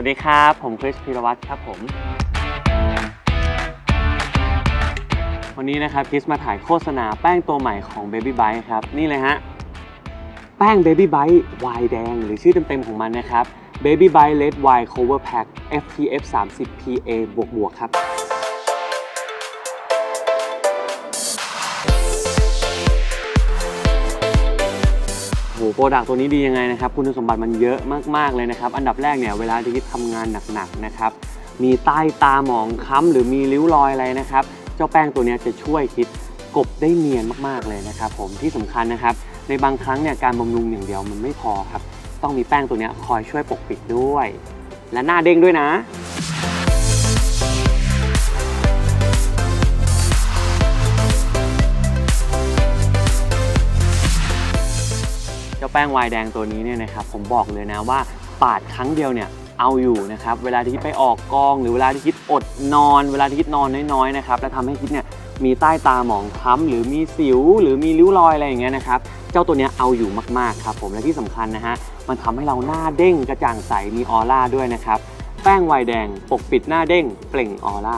วัสดีครับ ผมคริสพีรวัตรครับผม วันนี้นะครับคริสมาถ่ายโฆษณาแป้งตัวใหม่ของ Baby Bite ครับ นี่เลยฮะ แป้ง Baby Bite วายแดง หรือชื่อเต็มๆของมันนะครับ Baby Bite Red Wine Cover Pack FPF 30 PA บวกบวกๆครับ โหโปรดักตัวนี้ดียังไงนะครับ คุณสมบัติมันเยอะมากๆเลยนะครับ อันดับแรกเนี่ยเวลาที่คิดทำงานหนักๆนะครับ มีใต้ตาหมองค้ำหรือมีริ้วรอยอะไรนะครับ เจ้าแป้งตัวนี้จะช่วยคิดกบได้เนียนมากๆเลยนะครับ ผมที่สำคัญนะครับ ในบางครั้งเนี่ยการบำรุงอย่างเดียวมันไม่พอครับ ต้องมีแป้งตัวนี้คอยช่วยปกปิดด้วย และหน้าเด้งด้วยนะ เจ้าแป้งวายแดงตัวนี้เนี่ยนะครับผมบอกเลยนะว่าปาดครั้งเดียวเนี่ยเอาอยู่นะครับเวลาที่คิดไปออกกอง หรือเวลาที่คิดอดนอน เวลาที่คิดนอนน้อยๆนะครับและทำให้คิดเนี่ยมีใต้ตาหมองคล้ำหรือมีสิว หรือมีริ้วรอยอะไรอย่างเงี้ยนะครับเจ้าตัวเนี้ยเอาอยู่มากๆครับผมและที่สำคัญนะฮะมันทำให้เราหน้าเด้งกระจ่างใสมีออร่าด้วยนะครับแป้งวายแดงปกปิดหน้าเด้งเปล่งออร่า